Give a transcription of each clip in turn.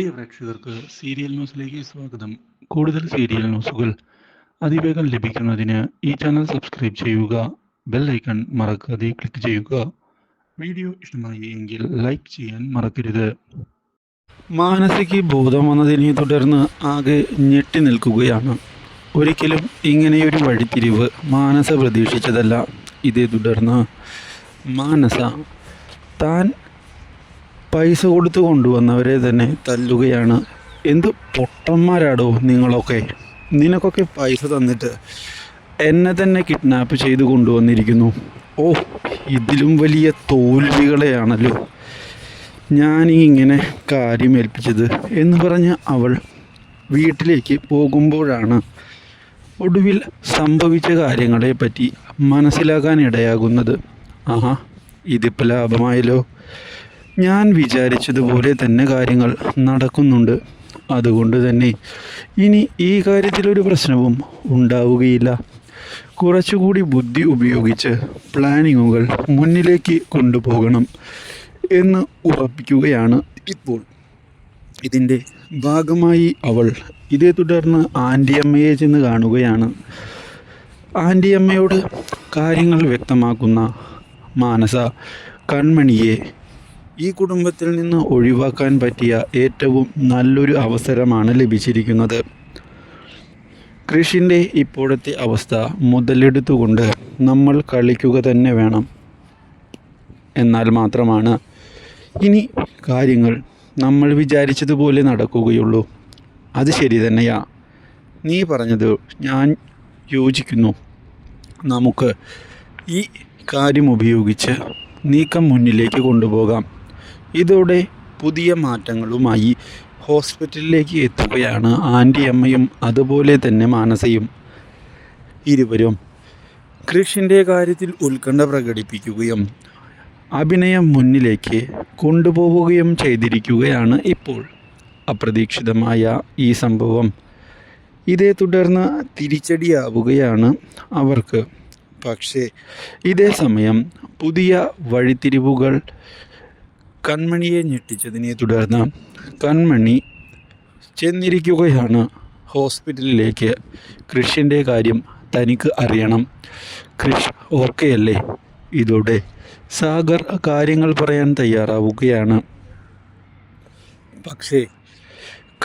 പ്രിയ പ്രേക്ഷകർക്ക് സീരിയൽ ന്യൂസിലേക്ക് സ്വാഗതം. കൂടുതൽ സീരിയൽ ന്യൂസുകൾ അതിവേഗം ലഭിക്കുന്നതിന് ഈ ചാനൽ സബ്സ്ക്രൈബ് ചെയ്യുക ബെൽ ഐക്കൺ മറക്കാതെ ക്ലിക്ക് ചെയ്യുക. വീഡിയോ ഇഷ്ടമായി എങ്കിൽ ലൈക്ക് ചെയ്യാൻ മറക്കരുത്. മാനസിക ബോധം വന്നതിനെ തുടർന്ന് ആകെ ഞെട്ടി നിൽക്കുകയാണ്. ഒരിക്കലും ഇങ്ങനെയൊരു വഴിത്തിരിവ് മാനസ പ്രതീക്ഷിച്ചതല്ല. ഇതേ തുടർന്ന് മാനസ താൻ പൈസ കൊടുത്ത് കൊണ്ടുവന്നവരെ തന്നെ തല്ലുകയാണ്. എന്ത് പൊട്ടന്മാരാടോ നിങ്ങളൊക്കെ. നിനക്കൊക്കെ പൈസ തന്നിട്ട് എന്നെ തന്നെ കിഡ്നാപ്പ് ചെയ്ത് കൊണ്ടുവന്നിരിക്കുന്നു. ഓ ഇതിലും വലിയ തോൽവികളെയാണല്ലോ. ഞാൻ ഇങ്ങനെ കാര്യം ഏൽപ്പിച്ചത് എന്ന് പറഞ്ഞ് അവൾ വീട്ടിലേക്ക് പോകുമ്പോഴാണ് ഒടുവിൽ സംഭവിച്ച കാര്യങ്ങളെപ്പറ്റി മനസ്സിലാക്കാൻ ഇടയാകുന്നത്. ആഹാ ഇതിപ്പോൾ ലാഭമായല്ലോ. ഞാൻ വിചാരിച്ചതുപോലെ തന്നെ കാര്യങ്ങൾ നടക്കുന്നുണ്ട്. അതുകൊണ്ട് തന്നെ ഇനി ഈ കാര്യത്തിലൊരു പ്രശ്നവും ഉണ്ടാവുകയില്ല. കുറച്ചുകൂടി ബുദ്ധി ഉപയോഗിച്ച് പ്ലാനിങ്ങുകൾ മുന്നിലേക്ക് കൊണ്ടുപോകണം എന്ന് ഉറപ്പിക്കുകയാണ് ഇപ്പോൾ. ഇതിന്റെ ഭാഗമായി അവൾ ഇതേ തുടർന്ന് ആന്റിയമ്മയെ ചെന്ന് കാണുകയാണ്. ആന്റിയമ്മയോട് കാര്യങ്ങൾ വ്യക്തമാക്കുന്ന മാനസ കൺമണിയെ ഈ കുടുംബത്തിൽ നിന്ന് ഒഴിവാക്കാൻ പറ്റിയ ഏറ്റവും നല്ലൊരു അവസരമാണ് ലഭിച്ചിരിക്കുന്നത്. കൃഷിന്റെ ഇപ്പോഴത്തെ അവസ്ഥ മുതലെടുത്തുകൊണ്ട് നമ്മൾ കളിക്കുക തന്നെ വേണം. എന്നാൽ മാത്രമാണ് ഇനി കാര്യങ്ങൾ നമ്മൾ വിചാരിച്ചതുപോലെ നടക്കുകയുള്ളൂ. അത് ശരി തന്നെയാ. നീ പറഞ്ഞത് ഞാൻ യോജിക്കുന്നു. നമുക്ക് ഈ കാര്യം ഉപയോഗിച്ച് നീക്കം മുന്നിലേക്ക് കൊണ്ടുപോകാം. ഇതോടെ പുതിയ മാറ്റങ്ങളുമായി ഹോസ്പിറ്റലിലേക്ക് എത്തുകയാണ് ആന്റി അമ്മയും അതുപോലെ തന്നെ മാനസയും. ഇരുവരും കൃഷിന്റെ കാര്യത്തിൽ ഉത്കണ്ഠ പ്രകടിപ്പിക്കുകയും അഭിനയം മുന്നിലേക്ക് കൊണ്ടുപോവുകയും ചെയ്തിരിക്കുകയാണ് ഇപ്പോൾ. അപ്രതീക്ഷിതമായ ഈ സംഭവം ഇതേ തുടർന്ന് തിരിച്ചടിയാവുകയാണ് അവർക്ക്. പക്ഷേ ഇതേ സമയം പുതിയ വഴിത്തിരിവുകൾ കൺമണിയെ ഞെട്ടിച്ചതിനെ തുടർന്ന് കൺമണി ചെന്നിരിക്കുകയാണ്. ഹോസ്പിറ്റലിലേക്ക്. കൃഷിന്റെ കാര്യം തനിക്ക് അറിയണം. കൃഷ് ഓക്കെ അല്ലേ? ഇതോടെ സാഗർ കാര്യങ്ങൾ പറയാൻ തയ്യാറാവുകയാണ്. പക്ഷേ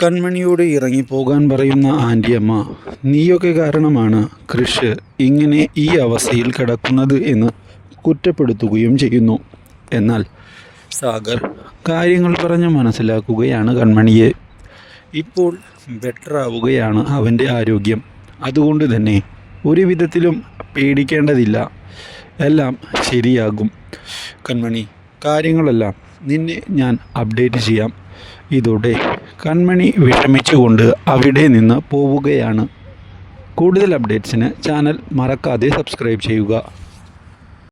കൺമണിയോട് ഇറങ്ങിപ്പോകാൻ പറയുന്ന ആന്റിയമ്മ നീയൊക്കെ കാരണമാണ് കൃഷ് ഇങ്ങനെ ഈ അവസ്ഥയിൽ കിടക്കുന്നത് എന്ന് കുറ്റപ്പെടുത്തുകയും ചെയ്യുന്നു. എന്നാൽ സാഗർ കാര്യങ്ങൾ പറഞ്ഞ് മനസ്സിലാക്കുകയാണ് കൺമണിയെ. ഇപ്പോൾ ബെറ്റർ ആവുകയാണ് അവന്റെ ആരോഗ്യം. അതുകൊണ്ട് തന്നെ ഒരു വിധത്തിലും പേടിക്കേണ്ടതില്ല. എല്ലാം ശരിയാകും. കൺമണി കാര്യങ്ങളെല്ലാം നിന്നെ ഞാൻ അപ്ഡേറ്റ് ചെയ്യാം. ഇതോടെ കൺമണി വിഷമിച്ചുകൊണ്ട് അവിടെ നിന്ന് പോവുകയാണ്. കൂടുതൽ അപ്ഡേറ്റ്സിന് ചാനൽ മറക്കാതെ സബ്സ്ക്രൈബ് ചെയ്യുക.